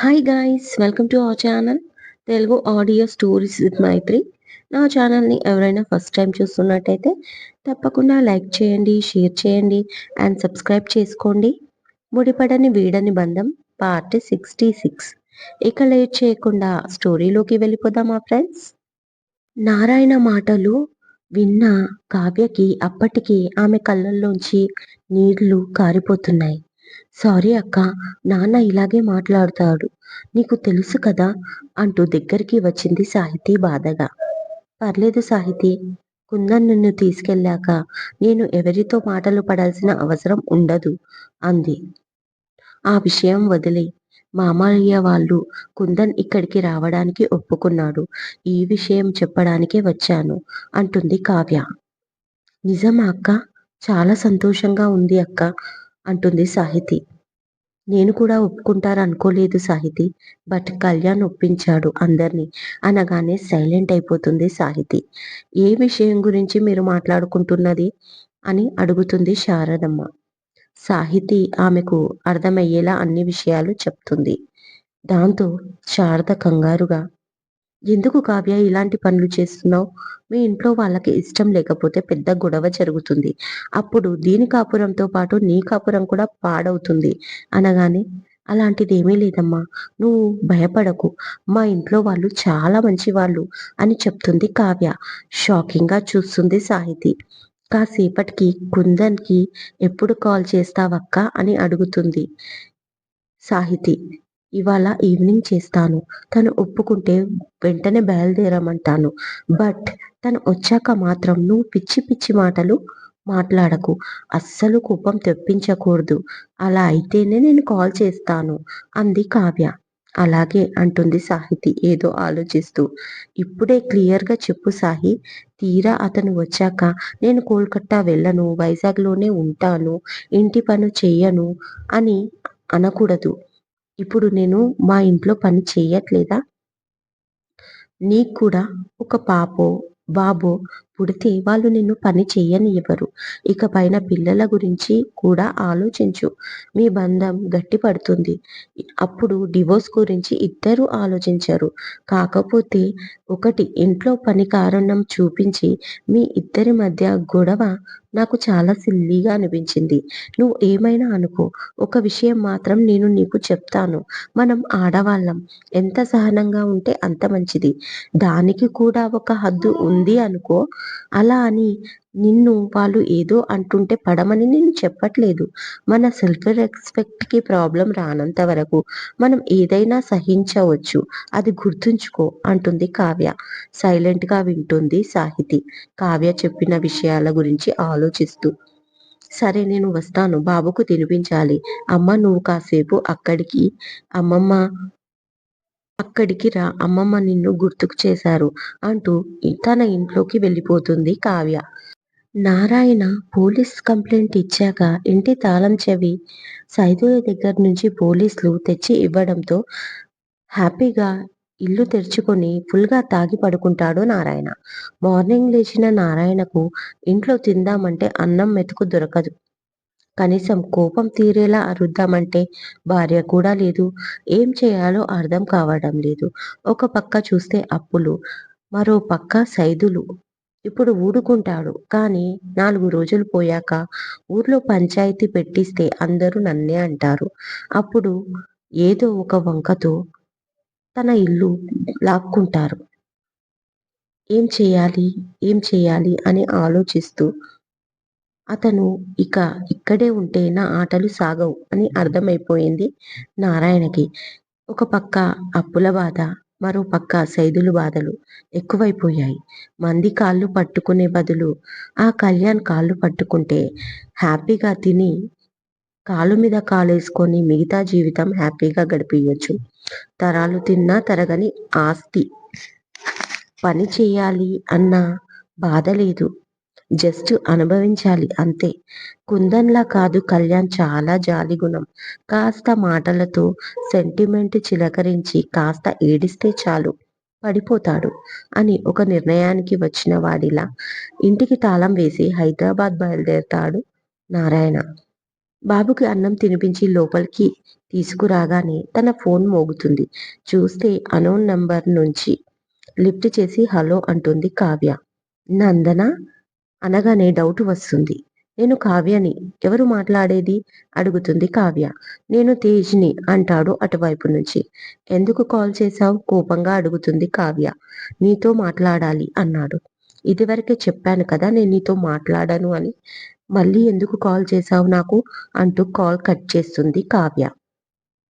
Hi guys welcome to our channel Telugu audio stories with Maitri నా ఛానల్ని ఎవరైనా first time చూస్తున్నట్టయితే తప్పకుండా లైక్ చేయండి షేర్ చేయండి అండ్ సబ్స్క్రైబ్ చేసుకోండి. ముడిపడని వీడని బంధం పార్ట్ సిక్స్టీ సిక్స్ ఇక లేట్ చేయకుండా స్టోరీలోకి వెళ్ళిపోదామా ఫ్రెండ్స్ నారాయణ మాటలు విన్న కావ్యకి అప్పటికి ఆమె కళ్ళల్లోంచి నీళ్ళు కారిపోతున్నాయి. సారీ అక్క నాన్న ఇలాగే మాట్లాడుతాడు. నీకు తెలుసు కదా అంటూ దగ్గరికి వచ్చింది సాహితీ బాధగా. పర్లేదు సాహితీ కుందన్ నిన్ను తీసుకెళ్ళాక నేను ఎవరితో మాటలు పడాల్సిన అవసరం ఉండదు అంది. ఆ విషయం వదిలే. మామయ్య వాళ్ళు కుందన్ ఇక్కడికి రావడానికి ఒప్పుకున్నాడు. ఈ విషయం చెప్పడానికే వచ్చాను అంటుంది కావ్య. నిజమా అక్క? చాలా సంతోషంగా ఉంది అక్క అంటుంది సాహితి. నేను కూడా ఒప్పుకుంటారు అనుకోలేదు సాహితి బట్ కళ్యాణ్ ఒప్పించాడు అందరినీ అనగానే సైలెంట్ అయిపోతుంది సాహితి. ఏ విషయం గురించి మీరు మాట్లాడుకుంటున్నది? అని అడుగుతుంది శారదమ్మ. సాహితి ఆమెకు అర్థమయ్యేలా అన్ని విషయాలు చెప్తుంది. దాంతో శారద కంగారుగా ఎందుకు కావ్య ఇలాంటి పనులు చేస్తున్నావు? మీ ఇంట్లో వాళ్ళకి ఇష్టం లేకపోతే పెద్ద గొడవ జరుగుతుంది. అప్పుడు దీని కాపురంతో పాటు నీ కాపురం కూడా పాడవుతుంది. అనగానే అలాంటిది ఏమీ లేదమ్మా. నువ్వు భయపడకు. మా ఇంట్లో వాళ్ళు చాలా మంచి వాళ్ళు అని చెప్తుంది కావ్య. షాకింగ్గా చూస్తుంది సాహితి. కాసేపటికి కుందన్కి ఎప్పుడు కాల్ చేస్తావక్క అని అడుగుతుంది సాహితి. ఇవాళ ఈవినింగ్ చేస్తాను. తను ఒప్పుకుంటే వెంటనే బయలుదేరమంటాను. బట్ తను వచ్చాక మాత్రం నువ్వు పిచ్చి పిచ్చి మాటలు మాట్లాడకు. అస్సలు కోపం తెప్పించకూడదు. అలా అయితేనే నేను కాల్ చేస్తాను. అంది కావ్య. అలాగే అంటుంది సాహితి ఏదో ఆలోచిస్తూ. ఇప్పుడే క్లియర్గా చెప్పు సాహి. తీరా అతను వచ్చాక నేను కోల్కట్టా వెళ్ళను. వైజాగ్లోనే ఉంటాను. ఇంటి పను చెయ్యను అని అనకూడదు. ఇప్పుడు నేను మా ఇంట్లో పని చేయట్లేదా? నీకు కూడా ఒక పాపో బాబో పుడితే వాళ్ళు నిన్ను పని చేయనివ్వరు. ఇక పైన పిల్లల గురించి కూడా ఆలోచించు. మీ బంధం గట్టిపడుతుంది. అప్పుడు డివోర్స్ గురించి ఇద్దరు ఆలోచించరు. కాకపోతే ఒకటి ఇంట్లో పని కారణం చూపించి మీ ఇద్దరి మధ్య గొడవ నాకు చాలా సిల్లీగా అనిపించింది. నువ్వు ఏమైనా అనుకో. ఒక విషయం మాత్రం నేను నీకు చెప్తాను. మనం ఆడవాళ్ళం. ఎంత సహనంగా ఉంటే అంత మంచిది. దానికి కూడా ఒక హద్దు ఉంది అనుకో. అలా అని నిన్ను వాళ్ళు ఏదో అంటుంటే పడమని నేను చెప్పట్లేదు. మన సెల్ఫ్ రెస్పెక్ట్కి ప్రాబ్లం రానంత వరకు మనం ఏదైనా సహించవచ్చు. అది గుర్తుంచుకో అంటుంది కావ్య. సైలెంట్గా వింటుంది సాహితి. కావ్య చెప్పిన విషయాల గురించి ఆలోచిస్తూ సరే నేను వస్తాను. బాబుకు తినిపించాలి. అమ్మ నువ్వు కాసేపు అక్కడికి అమ్మమ్మ అక్కడికి రా అమ్మమ్మ నిన్ను గుర్తుకు చేశారు అంటూ తన ఇంట్లోకి వెళ్ళిపోతుంది కావ్య. నారాయణ పోలీస్ కంప్లైంట్ ఇచ్చాక ఇంటి తాళం చెవి సైదుల దగ్గర నుంచి పోలీసులు తెచ్చి ఇవ్వడంతో హ్యాపీగా ఇల్లు తెరుచుకొని ఫుల్గా తాగి పడుకుంటాడు నారాయణ. మార్నింగ్ లేచిన నారాయణకు ఇంట్లో తిందామంటే అన్నం మెతుకు దొరకదు. కనీసం కోపం తీరేలా అరుద్దామంటే భార్య కూడా లేదు. ఏం చేయాలో అర్థం కావడం లేదు. ఒక పక్క చూస్తే అప్పులు మరో పక్క సైదులు. ఇప్పుడు ఊడుకుంటాడు కానీ నాలుగు రోజులు పోయాక ఊర్లో పంచాయతీ పెట్టిస్తే అందరూ నన్నే అంటారు. అప్పుడు ఏదో ఒక వంకతో తన ఇల్లు లాక్కుంటారు. ఏం చేయాలి? ఏం చేయాలి? అని ఆలోచిస్తూ అతను ఇక ఇక్కడే ఉంటే నా ఆటలు సాగవు అని అర్థమైపోయింది నారాయణకి. ఒక పక్క అప్పుల బాధ మరో పక్క సైదులు బాధలు ఎక్కువైపోయాయి. మంది కాళ్ళు పట్టుకునే బదులు ఆ కళ్యాణ్ కాళ్ళు పట్టుకుంటే హ్యాపీగా తిని కాలు మీద కాలేసుకొని మిగతా జీవితం హ్యాపీగా గడిపేయచ్చు. తరాలు తిన్నా తరగని ఆస్తి. పని చేయాలి అన్న బాధ లేదు. జస్ట్ అనుభవించాలి అంతే. కుందన్లా కాదు కళ్యాణ్ చాలా జాలి గుణం. కాస్త మాటలతో సెంటిమెంట్ చిలకరించి కాస్త ఏడిస్తే చాలు పడిపోతాడు అని ఒక నిర్ణయానికి వచ్చిన వాడిలా. ఇంటికి తాళం వేసి హైదరాబాద్ బయలుదేరతాడు నారాయణ. బాబుకి అన్నం తినిపించి లోపలికి తీసుకురాగానే తన ఫోన్ మోగుతుంది. చూస్తే అనోన్ నంబర్ నుంచి లిఫ్ట్ చేసి హలో అంటుంది కావ్య. నందన? అనగానే డౌట్ వస్తుంది. నేను కావ్యని ఎవరు మాట్లాడేది? అడుగుతుంది కావ్య. నేను తేజ్ని అంటాడు అటువైపు నుంచి. ఎందుకు కాల్ చేశావు? కోపంగా అడుగుతుంది కావ్య. నీతో మాట్లాడాలి అన్నాడు. ఇదివరకే చెప్పాను కదా నేను నీతో మాట్లాడాను అని. మళ్ళీ ఎందుకు కాల్ చేశావు నాకు? అంటూ కాల్ కట్ చేస్తుంది కావ్య.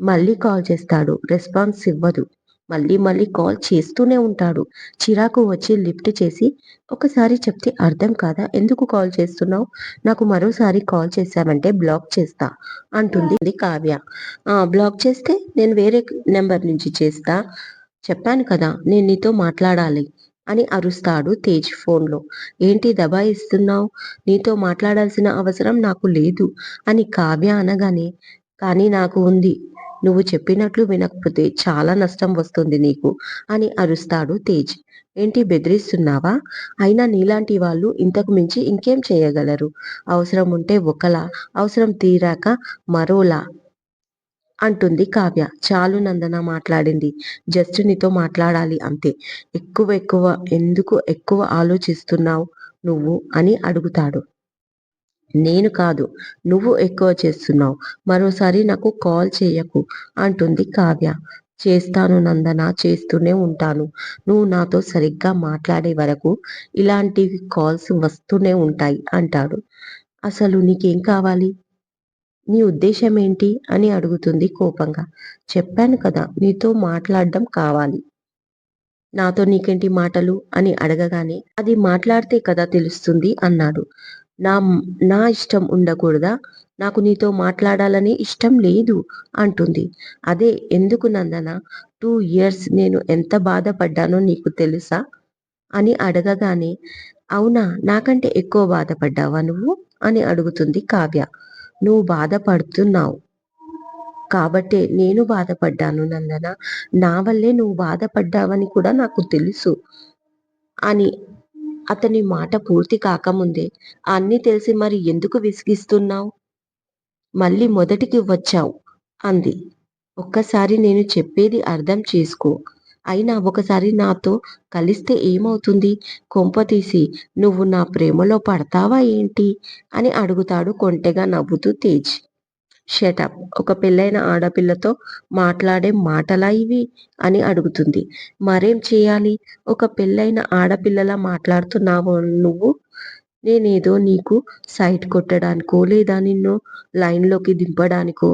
మళ్ళీ కాల్ చేస్తాడు. రెస్పాన్స్ ఇవ్వదు. మళ్ళీ మళ్ళీ కాల్ చేస్తూనే ఉంటాడు. చిరాకు వచ్చి లిఫ్ట్ చేసి ఒకసారి చెప్తే అర్థం కాదా? ఎందుకు కాల్ చేస్తున్నావు? నాకు మరోసారి కాల్ చేశామంటే బ్లాక్ చేస్తా అంటుంది కావ్య. బ్లాక్ చేస్తే నేను వేరే నెంబర్ నుంచి చేస్తా. చెప్పాను కదా నేను నీతో మాట్లాడాలి అని అరుస్తాడు తేజ్ ఫోన్లో. ఏంటి దబాయిస్తున్నావు నీతో మాట్లాడాల్సిన అవసరం నాకు లేదు అని కావ్య అనగానే కానీ నాకు ఉంది. నువ్వు చెప్పినట్లు వినకపోతే చాలా నష్టం వస్తుంది నీకు అని అరుస్తాడు తేజ్. ఏంటి బెదిరిస్తున్నావా? అయినా నీలాంటి వాళ్ళు ఇంతకు మించి ఇంకేం చేయగలరు? అవసరం ఉంటే ఒకలా అవసరం తీరాక మరోలా? అంటుంది కావ్య. చాలు నందన మాట్లాడింది. జస్ట్ నీతో మాట్లాడాలి అంతే. ఎక్కువ ఎక్కువ ఎందుకు ఎక్కువ ఆలోచిస్తున్నావు నువ్వు అని అడుగుతాడు. నేను కాదు నువ్వు ఎక్కువ చేస్తున్నావు. మరోసారి నాకు కాల్ చేయకు అంటుంది కావ్య. చేస్తాను నందన చేస్తూనే ఉంటాను. నువ్వు నాతో సరిగ్గా మాట్లాడే వరకు ఇలాంటి కాల్స్ వస్తూనే ఉంటాయి అంటాడు. అసలు నీకేం కావాలి? నీ ఉద్దేశం ఏంటి? అని అడుగుతుంది కోపంగా. చెప్పాను కదా నీతో మాట్లాడడం కావాలి. నాతో నీకేంటి మాటలు? అని అడగగానే అది మాట్లాడితే కదా తెలుస్తుంది అన్నాడు. నా నా ఇష్టం ఉండకూడదా? నాకు నీతో మాట్లాడాలని ఇష్టం లేదు అంటుంది. అదే ఎందుకు నందన? టూ ఇయర్స్ నేను ఎంత బాధపడ్డానో నీకు తెలుసా? అని అడగగానే అవునా నాకంటే ఎక్కువ బాధపడ్డావా నువ్వు? అని అడుగుతుంది కావ్య. నువ్వు బాధపడుతున్నావు. కాబట్టే నేను బాధపడ్డాను నందన. నా వల్లే నువ్వు బాధపడ్డావని కూడా నాకు తెలుసు. అని అతని మాట పూర్తి కాకముందే అన్నీ తెలిసి మరి ఎందుకు విసిగిస్తున్నావు? మళ్ళీ మొదటికి వచ్చావు అంది. ఒక్కసారి నేను చెప్పేది అర్థం చేసుకో. అయినా ఒకసారి నాతో కలిస్తే ఏమవుతుంది? కొంప తీసి నువ్వు నా ప్రేమలో పడతావా ఏంటి? అని అడుగుతాడు కొంటెగా నవ్వుతూ తేజ్. షటప్ ఒక పెళ్ళైన ఆడపిల్లతో మాట్లాడే మాటలా ఇవి? అని అడుగుతుంది. మరేం చేయాలి? ఒక పెళ్ళైన ఆడపిల్లలా మాట్లాడుతున్నావు నువ్వు? నేనేదో నీకు సైట్ కొట్టడానికో లేదా నిన్ను లైన్లోకి దింపడానికో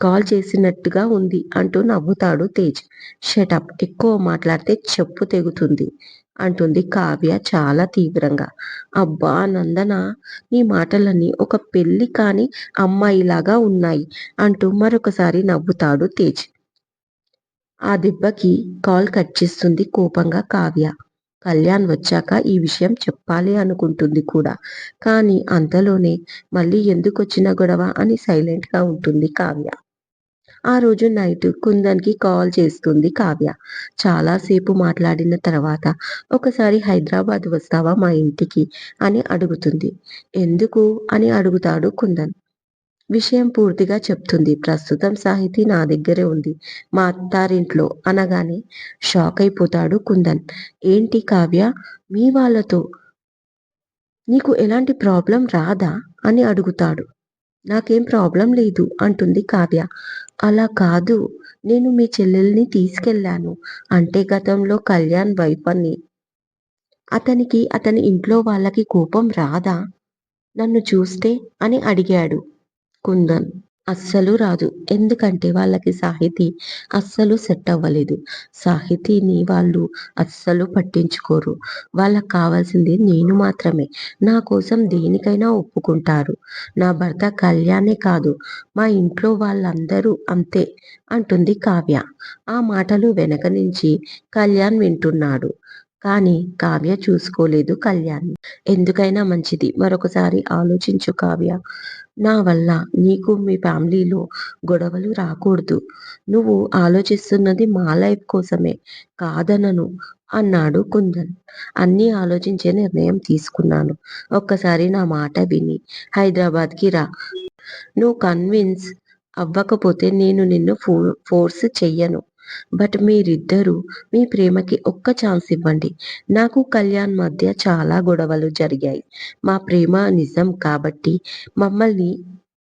కాల్ చేసినట్టుగా ఉంది అంటూ నవ్వుతాడు తేజ్. షటప్ ఎక్కువ మాట్లాడితే చెప్పు తెగుతుంది అంటుంది కావ్య చాలా తీవ్రంగా. అబ్బా నందన నీ మాటలన్నీ ఒక పెళ్ళి కాని అమ్మాయిలాగా ఉన్నాయి అంటూ మరొకసారి నవ్వుతాడు తేజ్. ఆ దెబ్బకి కాల్ కట్ చేస్తుంది కోపంగా కావ్య. కళ్యాణ్ వచ్చాక ఈ విషయం చెప్పాలి అనుకుంటుంది కూడా. కానీ అంతలోనే మళ్ళీ ఎందుకు వచ్చిన గొడవ అని సైలెంట్గా ఉంటుంది కావ్య. ఆ రోజు నైట్ కుందన్కి కాల్ చేస్తుంది కావ్య. చాలాసేపు మాట్లాడిన తర్వాత ఒకసారి హైదరాబాద్ వస్తావా మా ఇంటికి? అని అడుగుతుంది. ఎందుకు? అని అడుగుతాడు కుందన్. విషయం పూర్తిగా చెప్తుంది. ప్రస్తుతం సాహితీ నా దగ్గరే ఉంది. మా అత్తారింట్లో అనగానే షాక్ అయిపోతాడు కుందన్. ఏంటి కావ్య? మీ వాళ్ళతో నీకు ఎలాంటి ప్రాబ్లం రాదా? అని అడుగుతాడు. నాకేం ప్రాబ్లం లేదు అంటుంది కావ్య. అలా కాదు నేను మీ చెల్లెల్ని తీసుకెళ్ళాను. అంటే గతంలో కళ్యాణ్ వైఫ్ అని. అతనికి అతని ఇంట్లో వాళ్ళకి కోపం రాదా? నన్ను చూస్తే అని అడిగాడు కుందన్. అస్సలు రాదు. ఎందుకంటే వాళ్ళకి సాహితీ అస్సలు సెట్ అవ్వలేదు. సాహితీని వాళ్ళు అస్సలు పట్టించుకోరు. వాళ్ళకి కావాల్సింది నేను మాత్రమే. నా కోసం దేనికైనా ఒప్పుకుంటారు. నా భర్త కళ్యాణే కాదు. మా ఇంట్లో వాళ్ళందరూ అంతే అంటుంది కావ్య. ఆ మాటలు వెనక నుంచి కళ్యాణ్ వింటున్నాడు. కానీ కావ్య చూసుకోలేదు కళ్యాణ్. ఎందుకైనా మంచిది. మరొకసారి ఆలోచించు కావ్య. నా వల్ల నీకు మీ ఫ్యామిలీలో గొడవలు రాకూడదు. నువ్వు ఆలోచిస్తున్నది మా లైఫ్ కోసమే కాదనను అన్నాడు కుందన్. అన్నీ ఆలోచించే నిర్ణయం తీసుకున్నాను. ఒక్కసారి నా మాట విని హైదరాబాద్కి రా. నువ్వు కన్విన్స్ అవ్వకపోతే నేను నిన్ను ఫో ఫోర్స్ చెయ్యను. బట్ మీరిద్దరూ మీ ప్రేమకి ఒక్క ఛాన్స్ ఇవ్వండి. నాకు కళ్యాణ్ మధ్య చాలా గొడవలు జరిగాయి. మా ప్రేమ నిజం కాబట్టి మమ్మల్ని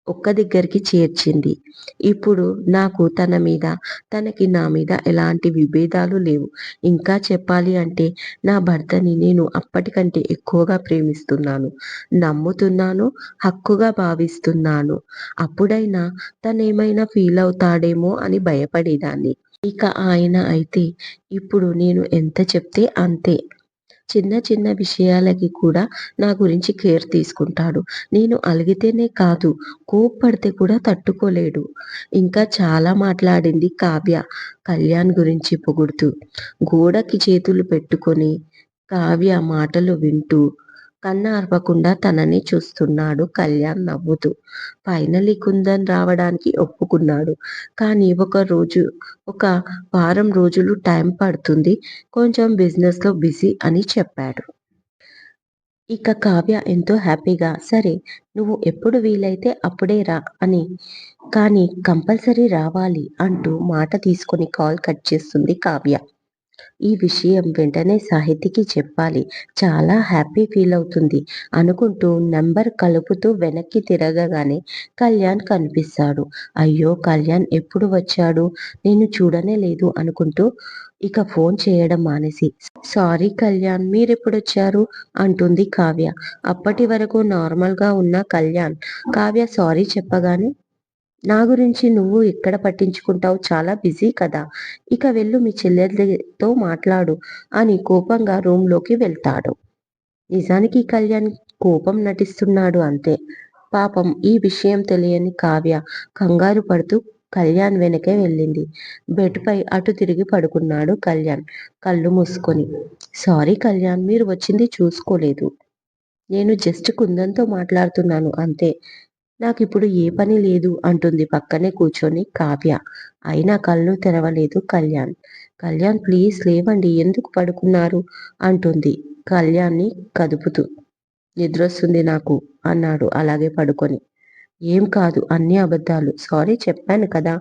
ఒక్క దగ్గరికి చేర్చింది. ఇప్పుడు నాకు తన మీద తనకి నా మీద ఎలాంటి విభేదాలు లేవు. ఇంకా చెప్పాలి అంటే నా భర్తని నేను అప్పటికంటే ఎక్కువగా ప్రేమిస్తున్నాను. నమ్ముతున్నాను హక్కుగా భావిస్తున్నాను. అప్పుడైనా తనేమైనా ఫీల్ అవుతాడేమో అని భయపడేదాన్ని. ఇక ఆయన అయితే ఇప్పుడు నేను ఎంత చెప్తే అంతే. చిన్న చిన్న విషయాలకి కూడా నా గురించి కేర్ తీసుకుంటాడు. నేను అలిగితేనే కాదు కోప్పడితే కూడా తట్టుకోలేడు. ఇంకా చాలా మాట్లాడింది కావ్య కళ్యాణ్ గురించి పొగుడుతూ. గోడకి చేతులు పెట్టుకొని కావ్య మాటలు వింటూ కన్నార్పకుండా తనని చూస్తున్నాడు. కళ్యాణ్ నవ్వుతూ ఫైనలీ కుందన్ రావడానికి ఒప్పుకున్నాడు. కానీ ఒక రోజు ఒక వారం రోజులు టైం పడుతుంది. కొంచెం బిజినెస్లో బిజీ అని చెప్పాడు. ఇక కావ్య ఎంతో హ్యాపీగా సరే నువ్వు ఎప్పుడు వీలైతే అప్పుడే రా అని కానీ కంపల్సరీ రావాలి అంటూ మాట తీసుకొని కాల్ కట్ చేస్తుంది కావ్య. ఈ విషయం వెంటనే సాహితికి చెప్పాలి. చాలా హ్యాపీ ఫీల్ అవుతుంది. అనుకుంటూ నెంబర్ కలుపుతూ వెనక్కి తిరగగానే కళ్యాణ్ కనిపిస్తాడు. అయ్యో కళ్యాణ్ ఎప్పుడు వచ్చాడు? నేను చూడనే లేదు అనుకుంటూ ఇక ఫోన్ చేయడం మానేసి సారీ కళ్యాణ్ మీరెప్పుడొచ్చారు అంటుంది కావ్య. అప్పటి వరకు నార్మల్గా ఉన్న కళ్యాణ్. కావ్య సారీ చెప్పగానే నా గురించి నువ్వు ఎక్కడ పట్టించుకుంటావు? చాలా బిజీ కదా. ఇక వెళ్ళు మీ చెల్లెలతో మాట్లాడు అని కోపంగా రూమ్లోకి వెళ్తాడు. నిజానికి కళ్యాణ్ కోపం నటిస్తున్నాడు అంతే. పాపం ఈ విషయం తెలియని కావ్య కంగారు పడుతూ కళ్యాణ్ వెనకే వెళ్ళింది. బెడ్ పై అటు తిరిగి పడుకున్నాడు కళ్యాణ్ కళ్ళు మూసుకొని. సారీ కళ్యాణ్ మీరు వచ్చింది చూసుకోలేదు. నేను జస్ట్ కుందంతో మాట్లాడుతున్నాను అంతే. నాకిప్పుడు ఏ పని లేదు అంటుంది పక్కనే కూర్చొని కావ్య. అయినా కళ్ళు తెరవలేదు కళ్యాణ్. కళ్యాణ్ ప్లీజ్ లేవండి ఎందుకు పడుకున్నారు? అంటుంది. కళ్యాణ్ని కదుపుతూ. నిద్రొస్తుంది నాకు అన్నాడు అలాగే పడుకొని. ఏం కాదు అన్ని అబద్ధాలు. సారీ చెప్పాను కదా.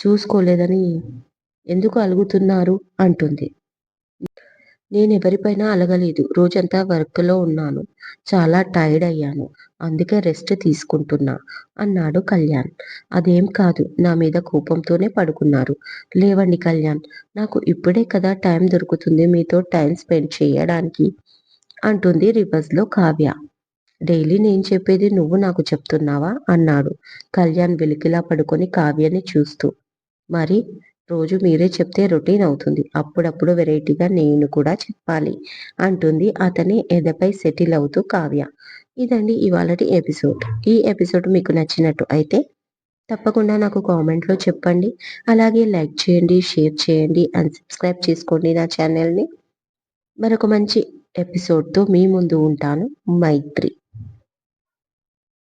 చూసుకోలేదని ఎందుకు అలుగుతున్నారు? అంటుంది. నేను ఎవరిపైనా అలగలేదు. రోజంతా వర్క్లో ఉన్నాను. చాలా టైర్డ్ అయ్యాను. అందుకే రెస్ట్ తీసుకుంటున్నా అన్నాడు కళ్యాణ్. అదేం కాదు నా మీద కోపంతోనే పడుకున్నారు. లేవండి కళ్యాణ్ నాకు ఇప్పుడే కదా టైం దొరుకుతుంది మీతో టైం స్పెండ్ చేయడానికి అంటుంది రివర్స్లో కావ్య. డైలీ నేను చెప్పేది నువ్వు నాకు చెప్తున్నావా? అన్నాడు కళ్యాణ్ వెలికిలా పడుకొని కావ్యని చూస్తూ. మరి? రోజు మీరే చెప్తే రొటీన్ అవుతుంది. అప్పుడప్పుడు వెరైటీగా నేను కూడా చెప్పాలి అంటుంది అతని ఎదపై సెటిల్ అవుతూ కావ్య. ఇదండి ఇవాళటి ఎపిసోడ్. ఈ ఎపిసోడ్ మీకు నచ్చినట్టు అయితే తప్పకుండా నాకు కామెంట్లో చెప్పండి. అలాగే లైక్ చేయండి షేర్ చేయండి అండ్ సబ్స్క్రైబ్ చేసుకోండి నా ఛానల్ని. మరొక మంచి ఎపిసోడ్తో మీ ముందు ఉంటాను. మైత్రి.